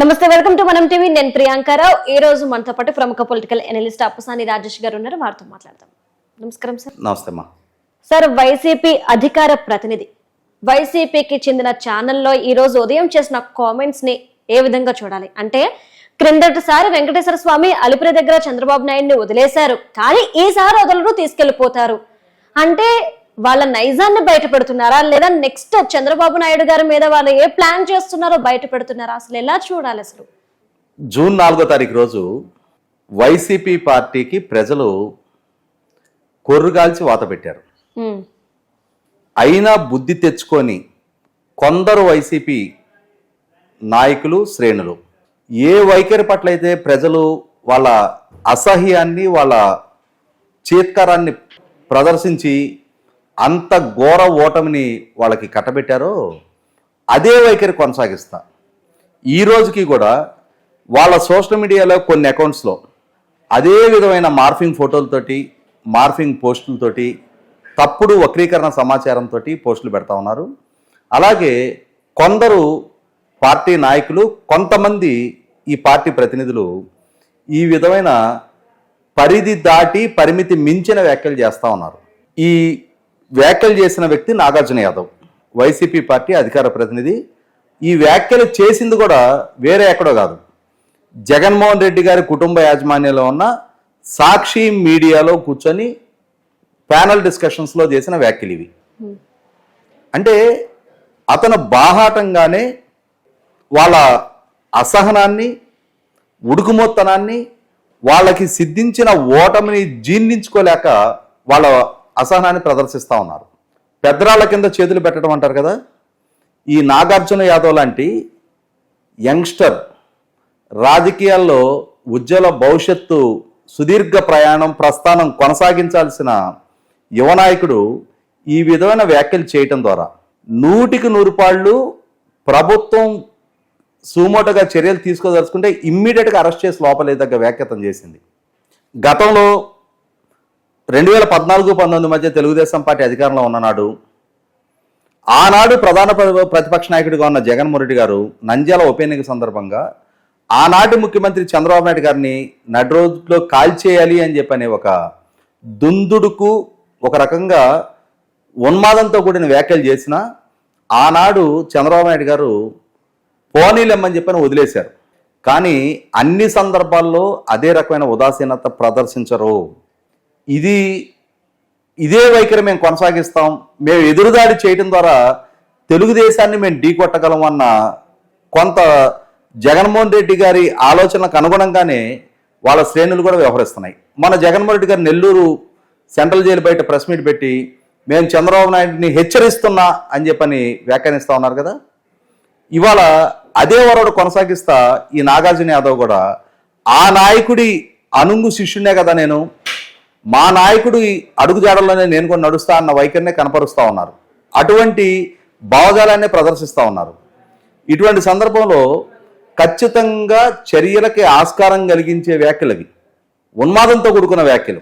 నమస్తే welcome to మనం TV. నేను ప్రియాంకారావు ఈ రోజు మనతో పాటు ప్రముఖ పొలిటికల్ ఎనలిస్ట్ అప్పసాని రాజేష్ గారు ఉన్నారు. వారితో మాట్లాడదాం. నమస్కారం సార్. నమస్తే సార్ వైసీపీ అధికార ప్రతినిధి వైసీపీకి చెందిన ఛానల్లో ఈ రోజు ఉదయం చేసిన కామెంట్స్ని ఏ విధంగా చూడాలి? అంటే క్రిందటిసారి వెంకటేశ్వర స్వామి అలిపిరి దగ్గర చంద్రబాబు నాయుడిని వదిలేశారు. కానీ ఈసారి వదలరు తీసుకెళ్ళిపోతారు అంటే వాళ్ళ నైజాన్ని బయట పెడుతున్నారా లేదా నెక్స్ట్ చంద్రబాబు నాయుడు గారి మీద వాళ్ళు ఏ ప్లాన్ చేస్తున్నారో బయట పెడుతున్నారా అసలు ఎలా చూడాలి అసలు? జూన్ నాలుగో తారీఖు రోజు వైసీపీ పార్టీకి ప్రజలు కొర్రుగాల్చి వాత పెట్టారు. అయినా బుద్ధి తెచ్చుకొని కొందరు వైసీపీ నాయకులు శ్రేణులు ఏ వైఖరి పట్ల అయితే ప్రజలు వాళ్ళ అసహ్యాన్ని వాళ్ళ చీత్కారాన్ని ప్రదర్శించి అంత ఘోర ఓటమిని వాళ్ళకి కట్టబెట్టారో అదే వైఖరి కొనసాగిస్తా. ఈ రోజుకి కూడా వాళ్ళ సోషల్ మీడియాలో కొన్ని అకౌంట్స్లో అదే విధమైన మార్ఫింగ్ ఫోటోలతోటి మార్ఫింగ్ పోస్టులతోటి తప్పుడు వక్రీకరణ సమాచారంతో పోస్టులు పెడతా ఉన్నారు. అలాగే కొందరు పార్టీ నాయకులు కొంతమంది ఈ పార్టీ ప్రతినిధులు ఈ విధమైన పరిధి దాటి పరిమితి మించిన వ్యాఖ్యలు చేస్తూ ఉన్నారు. ఈ వ్యాఖ్యలు చేసిన వ్యక్తి నాగార్జున యాదవ్. వైసీపీ పార్టీ అధికార ప్రతినిధి. ఈ వ్యాఖ్యలు చేసింది కూడా వేరే ఎక్కడో కాదు. జగన్మోహన్ రెడ్డి గారి కుటుంబ యాజమాన్యంలో ఉన్న సాక్షి మీడియాలో కూర్చొని ప్యానల్ డిస్కషన్స్లో చేసిన వ్యాఖ్యలు ఇవి. అంటే అతను బాహాటంగానే వాళ్ళ అసహనాన్ని ఉడుకుమోత్తనాన్ని వాళ్ళకి సిద్ధించిన ఓటమిని జీర్ణించుకోలేక వాళ్ళ అసహనాన్ని ప్రదర్శిస్తూ ఉన్నారు. పెద్దరాళ్ళ కింద చేతులు పెట్టడం అంటారు కదా? ఈ నాగార్జున యాదవ్ లాంటి యంగ్స్టర్ రాజకీయాల్లో ఉజ్వల భవిష్యత్తు సుదీర్ఘ ప్రయాణం ప్రస్థానం కొనసాగించాల్సిన యువ నాయకుడు ఈ విధమైన వ్యాఖ్యలు చేయటం ద్వారా నూటికి నూరు పాళ్ళు ప్రభుత్వం సుమోటగా చర్యలు తీసుకోదలుచుకుంటే ఇమ్మీడియట్గా అరెస్ట్ చేసి లోపలేదగ్గ వ్యాఖ్యతం చేసింది. గతంలో రెండు వేల పద్నాలుగు పంతొమ్మిది మధ్య తెలుగుదేశం పార్టీ అధికారంలో ఉన్ననాడు ఆనాడు ప్రధాన ప్రతిపక్ష నాయకుడిగా ఉన్న జగన్మోహన్ రెడ్డి గారు నంద్యాల ఉప ఎన్నిక సందర్భంగా ఆనాటి ముఖ్యమంత్రి చంద్రబాబు నాయుడు గారిని నడి రోజులో కాల్చేయాలి అని చెప్పని ఒక దుందుడుకు ఒక రకంగా ఉన్మాదంతో కూడిన వ్యాఖ్యలు చేసిన ఆనాడు చంద్రబాబు నాయుడు గారు పోనీలెమ్మని చెప్పని వదిలేశారు. కానీ అన్ని సందర్భాల్లో అదే రకమైన ఉదాసీనత ప్రదర్శించరు. ఇది ఇదే వైఖరి మేము కొనసాగిస్తాం. మేము ఎదురుదాడి చేయడం ద్వారా తెలుగుదేశాన్ని మేము ఢీకొట్టగలం అన్న కొంత జగన్మోహన్ రెడ్డి గారి ఆలోచనలకు అనుగుణంగానే వాళ్ళ శ్రేణులు కూడా వ్యవహరిస్తున్నాయి. మన జగన్మోహన్ రెడ్డి గారు నెల్లూరు సెంట్రల్ జైలు బయట ప్రెస్ మీట్ పెట్టి మేము చంద్రబాబు నాయుడిని హెచ్చరిస్తున్నా అని చెప్పని వ్యాఖ్యానిస్తూ ఉన్నారు కదా? ఇవాళ అదే వరడు కొనసాగిస్తా ఈ నాగార్జున యాదవ్ కూడా ఆ నాయకుడి అనుంగు శిష్యునే కదా నేను మా నాయకుడు ఈ అడుగుజాడల్లోనే నేను కూడా నడుస్తా అన్న వైఖరినే కనపరుస్తూ ఉన్నారు. అటువంటి భావజాలాన్ని ప్రదర్శిస్తూ ఉన్నారు. ఇటువంటి సందర్భంలో ఖచ్చితంగా చర్యలకి ఆస్కారం కలిగించే వ్యాఖ్యలు అవి ఉన్మాదంతో కూడుకున్న వ్యాఖ్యలు.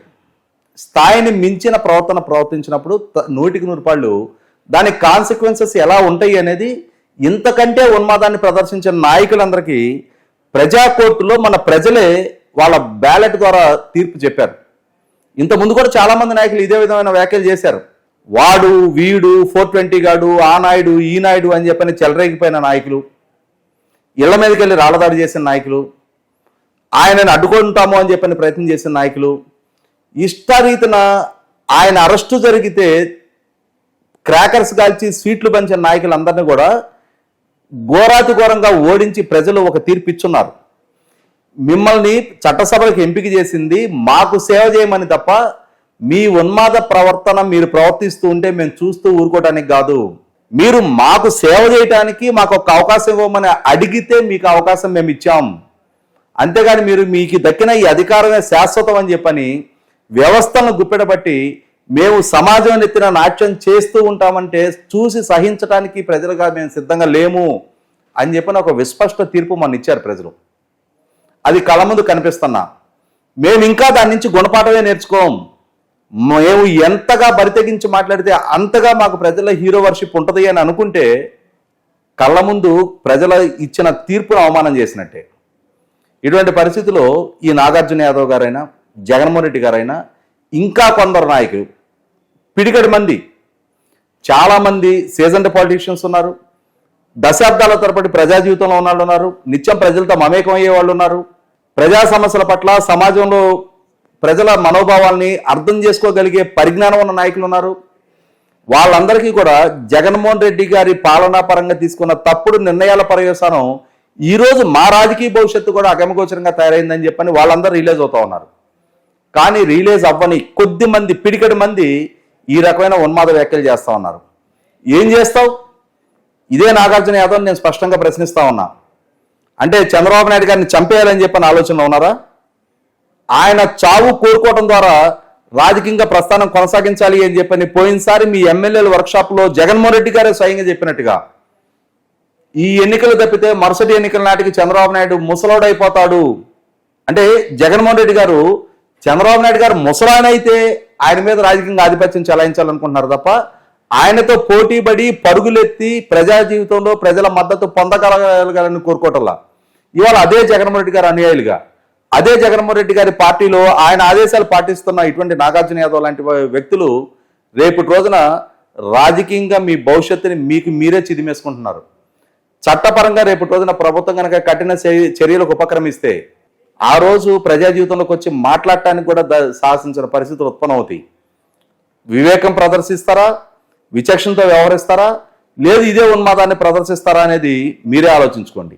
స్థాయిని మించిన ప్రవర్తన ప్రవర్తించినప్పుడు త- నూటికి నూరు పాళ్ళు దాని కాన్సిక్వెన్సెస్ ఎలా ఉంటాయి అనేది ఇంతకంటే ఉన్మాదాన్ని ప్రదర్శించిన నాయకులందరికీ ప్రజా కోర్టులో మన ప్రజలే వాళ్ళ బ్యాలెట్ ద్వారా తీర్పు చెప్పారు. ఇంత ముందు కూడా చాలా మంది నాయకులు ఇదే విధమైన వ్యాఖ్యలు చేశారు. వాడు వీడు ఫోర్ ట్వంటీ గాడు ఆ నాయుడు ఈ నాయుడు అని చెప్పని చెలరేగిపోయిన నాయకులు ఇళ్ళ మీదకి వెళ్ళి రాళ్ళదాడి చేసిన నాయకులు ఆయనను అడ్డుకుంటాము అని చెప్పని ప్రయత్నం చేసిన నాయకులు ఇష్టారీతిన ఆయన అరెస్టు జరిగితే క్రాకర్స్ కాల్చి స్వీట్లు పంచిన నాయకులందరినీ కూడా ఘోరాతి ఘోరంగా ఓడించి ప్రజలు ఒక తీర్పు ఇచ్చున్నారు. మిమ్మల్ని చట్టసభలకు ఎంపిక చేసింది మాకు సేవ చేయమని తప్ప మీ ఉన్మాద ప్రవర్తన మీరు ప్రవర్తిస్తూ ఉంటే మేము చూస్తూ ఊరుకోవటానికి కాదు. మీరు మాకు సేవ చేయటానికి మాకు ఒక అవకాశం ఇవ్వమని అడిగితే మీకు అవకాశం మేము ఇచ్చాం. అంతేగాని మీరు మీకు దక్కిన ఈ అధికారమే శాశ్వతం అని చెప్పని వ్యవస్థను గుప్పెడబట్టి మేము సమాజం ఎత్తిన నాట్యం చేస్తూ ఉంటామంటే చూసి సహించడానికి ప్రజలుగా మేము సిద్ధంగా లేము అని చెప్పిన ఒక విస్పష్ట తీర్పు మన ఇచ్చారు ప్రజలు. అది కళ్ళ ముందు కనిపిస్తున్నా. మేము ఇంకా దాని నుంచి గుణపాఠమే నేర్చుకోం. మేము ఎంతగా బరితెగించి మాట్లాడితే అంతగా మాకు ప్రజల హీరో వర్షిప్ ఉంటుంది అని అనుకుంటే కళ్ళ ముందు ప్రజల ఇచ్చిన తీర్పును అవమానం చేసినట్టే. ఇటువంటి పరిస్థితిలో ఈ నాగార్జున యాదవ్ గారైనా జగన్మోహన్ రెడ్డి గారైనా ఇంకా కొందరు నాయకులు పిడికడి మంది చాలామంది సీజన్డ్ పాలిటీషియన్స్ ఉన్నారు. దశాబ్దాల తరబడి ప్రజా జీవితంలో ఉన్న వాళ్ళు ఉన్నారు. నిత్యం ప్రజలతో మమేకం అయ్యే వాళ్ళు ఉన్నారు. ప్రజా సమస్యల పట్ల సమాజంలో ప్రజల మనోభావాల్ని అర్థం చేసుకోగలిగే పరిజ్ఞానం ఉన్న నాయకులు ఉన్నారు. వాళ్ళందరికీ కూడా జగన్మోహన్ రెడ్డి గారి పాలనా పరంగా తీసుకున్న తప్పుడు నిర్ణయాల పర్యవసానం ఈరోజు మా రాజకీయ భవిష్యత్తు కూడా అగమగోచరంగా తయారైందని చెప్పని వాళ్ళందరూ రిలీజ్ అవుతా ఉన్నారు. కానీ రిలీజ్ అవ్వని కొద్ది మంది పిడికడి మంది ఈ రకమైన ఉన్మాద వ్యాఖ్యలు చేస్తూ ఉన్నారు. ఏం చేస్తావు? ఇదే నాగార్జున యాదవ్ నేను స్పష్టంగా ప్రశ్నిస్తా ఉన్నా. అంటే చంద్రబాబు నాయుడు గారిని చంపేయాలని చెప్పని ఆలోచనలో ఉన్నారా? ఆయన చావు కోరుకోవడం ద్వారా రాజకీయంగా ప్రస్థానం కొనసాగించాలి అని చెప్పని పోయినసారి మీ ఎమ్మెల్యేల వర్క్షాప్లో జగన్మోహన్ రెడ్డి గారే స్వయంగా చెప్పినట్టుగా ఈ ఎన్నికలు తప్పితే మరుసటి ఎన్నికల నాటికి చంద్రబాబు నాయుడు ముసలోడైపోతాడు. అంటే జగన్మోహన్ రెడ్డి గారు చంద్రబాబు నాయుడు గారు ముసలానైతే ఆయన మీద రాజకీయంగా ఆధిపత్యం చెలాయించాలనుకుంటున్నారు తప్ప ఆయనతో పోటీపడి పరుగులెత్తి ప్రజా జీవితంలో ప్రజల మద్దతు పొందగలగాలని కోరుకోవటంలా ఇవాళ అదే జగన్మోహన్ రెడ్డి గారు అనుయాయులుగా అదే జగన్మోహన్ రెడ్డి గారి పార్టీలో ఆయన ఆదేశాలు పాటిస్తున్న ఇటువంటి నాగార్జున యాదవ్ లాంటి వ్యక్తులు రేపటి రోజున రాజకీయంగా మీ భవిష్యత్తుని మీకు మీరే చిదిమేసుకుంటున్నారు. చట్టపరంగా రేపటి రోజున ప్రభుత్వం కనుక కఠిన చర్యలకు ఉపక్రమిస్తే ఆ రోజు ప్రజా జీవితంలోకి వచ్చి మాట్లాడటానికి కూడా సాహసించిన పరిస్థితులు ఉత్పన్నమవుతాయి. వివేకం ప్రదర్శిస్తారా? విచక్షణతో వ్యవహరిస్తారా? లేదు ఇదే ఉన్మాదాన్ని ప్రదర్శిస్తారా అనేది మీరే ఆలోచించుకోండి.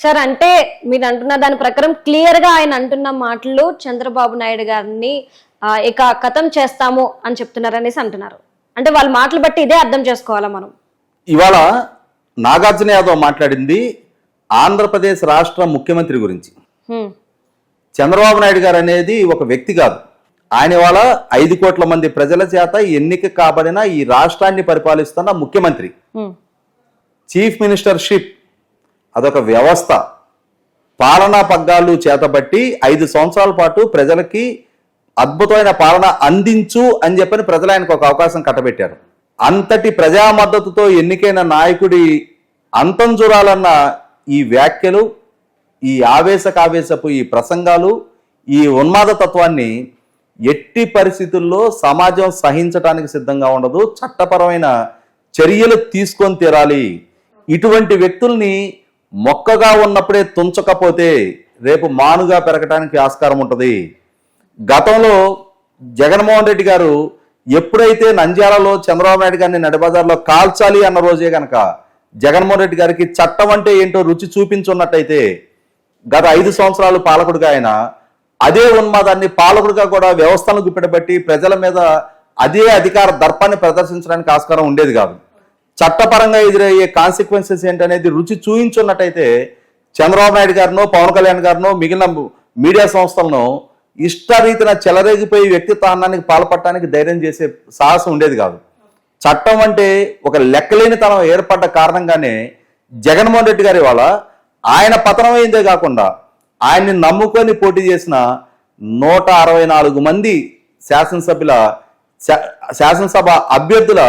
సార్ అంటే మీరు అంటున్న దాని ప్రకారం క్లియర్గా ఆయన అంటున్న మాటలు చంద్రబాబు నాయుడు గారిని ఇక కథం చేస్తాము అని చెప్తున్నారు అనేసి అంటున్నారు. అంటే వాళ్ళ మాటలు బట్టి ఇదే అర్థం చేసుకోవాలా మనం? ఇవాళ నాగార్జున యాదవ్ మాట్లాడింది ఆంధ్రప్రదేశ్ రాష్ట్ర ముఖ్యమంత్రి గురించి. చంద్రబాబు నాయుడు గారు అనేది ఒక వ్యక్తి కాదు. ఆయన ఇవాళ ఐదు కోట్ల మంది ప్రజల చేత ఎన్నిక కాబడిన ఈ రాష్ట్రాన్ని పరిపాలిస్తున్న ముఖ్యమంత్రి. Chief ministership. అదొక వ్యవస్థ. పాలనా పగ్గాలు చేతబట్టి ఐదు సంవత్సరాల పాటు ప్రజలకి అద్భుతమైన పాలన అందించు అని చెప్పని ప్రజలు ఆయనకు ఒక అవకాశం కట్టబెట్టారు. అంతటి ప్రజా మద్దతుతో ఎన్నికైన నాయకుడి అంతం చూడాలన్న ఈ వ్యాఖ్యలు ఈ ఆవేశకావేశపు ఈ ప్రసంగాలు ఈ ఉన్మాద తత్వాన్ని ఎట్టి పరిస్థితుల్లో సమాజం సహించటానికి సిద్ధంగా ఉండదు. చట్టపరమైన చర్యలు తీసుకొని తీరాలి. ఇటువంటి వ్యక్తుల్ని మొక్కగా ఉన్నప్పుడే తుంచకపోతే రేపు మానుగా పెరగటానికి ఆస్కారం ఉంటుంది. గతంలో జగన్మోహన్ రెడ్డి గారు ఎప్పుడైతే నంద్యాలలో చంద్రబాబు నాయుడు గారిని నడిబజార్లో కాల్చాలి అన్న రోజే గనక జగన్మోహన్ రెడ్డి గారికి చట్టం అంటే ఏంటో రుచి చూపించున్నట్టయితే గత ఐదు సంవత్సరాలు పాలకుడిగా ఆయన అదే ఉన్మాదాన్ని పాలకుడిగా కూడా వ్యవస్థలను గుప్పెడబట్టి ప్రజల మీద అదే అధికార దర్పాన్ని ప్రదర్శించడానికి ఆస్కారం ఉండేది కాదు. చట్టపరంగా ఎదురయ్యే కాన్సిక్వెన్సెస్ ఏంటనేది రుచి చూయించున్నట్టయితే చంద్రబాబు నాయుడు గారినో పవన్ కళ్యాణ్ గారినో మిగిలిన మీడియా సంస్థలను ఇష్టరీతిన చెలరేగిపోయి వ్యక్తిత్వానికి పాల్పడటానికి ధైర్యం చేసే సాహసం ఉండేది కాదు. చట్టం అంటే ఒక లెక్కలేనితనం ఏర్పడ్డ కారణంగానే జగన్మోహన్ రెడ్డి గారి వాళ్ళ ఆయన పతనమైందే కాకుండా ఆయన్ని నమ్ముకొని పోటీ చేసిన నూట అరవై నాలుగు మంది శాసనసభ్యుల శా- శాసనసభ అభ్యర్థుల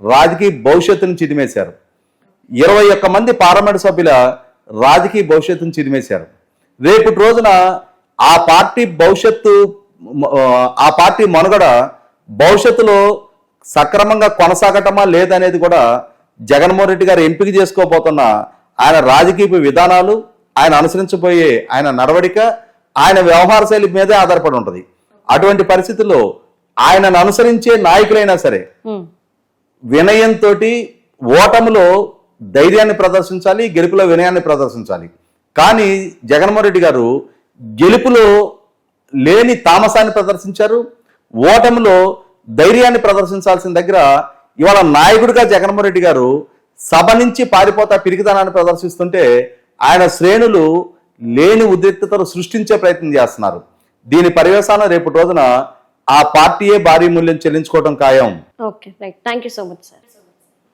రాజకీయ భవిష్యత్తును చిదిమేశారు. ఇరవై ఒక్క మంది పార్లమెంట్ సభ్యుల రాజకీయ భవిష్యత్తును చిదిమేశారు. రేపటి రోజున ఆ పార్టీ భవిష్యత్తు ఆ పార్టీ మనుగడ భవిష్యత్తులో సక్రమంగా కొనసాగటమా లేదనేది కూడా జగన్మోహన్ రెడ్డి గారు ఎంపిక చేసుకోబోతున్న ఆయన రాజకీయ విధానాలు ఆయన అనుసరించబోయే ఆయన నడవడిక ఆయన వ్యవహార శైలి మీదే ఆధారపడి ఉంటుంది అటువంటి పరిస్థితుల్లో ఆయనను అనుసరించే నాయకులైనా సరే. వినయంతో ఓటములో ధైర్యాన్ని ప్రదర్శించాలి గెలుపులో వినయాన్ని ప్రదర్శించాలి కానీ జగన్మోహన్ రెడ్డి గారు గెలుపులో లేని తామసాన్ని ప్రదర్శించారు ఓటమిలో ధైర్యాన్ని ప్రదర్శించాల్సిన దగ్గర ఇవాళ నాయకుడిగా జగన్మోహన్ రెడ్డి గారు సభ నుంచి పారిపోతా పిరికితనాన్ని ప్రదర్శిస్తుంటే ఆయన శ్రేణులు లేని ఉద్రిక్తతను సృష్టించే ప్రయత్నం చేస్తున్నారు. దీని పర్యవసానం రేపు రోజున ఆ పార్టీయే భారీ మూల్యం చెల్లించుకోవడం ఖాయం. Okay right thank you so much sir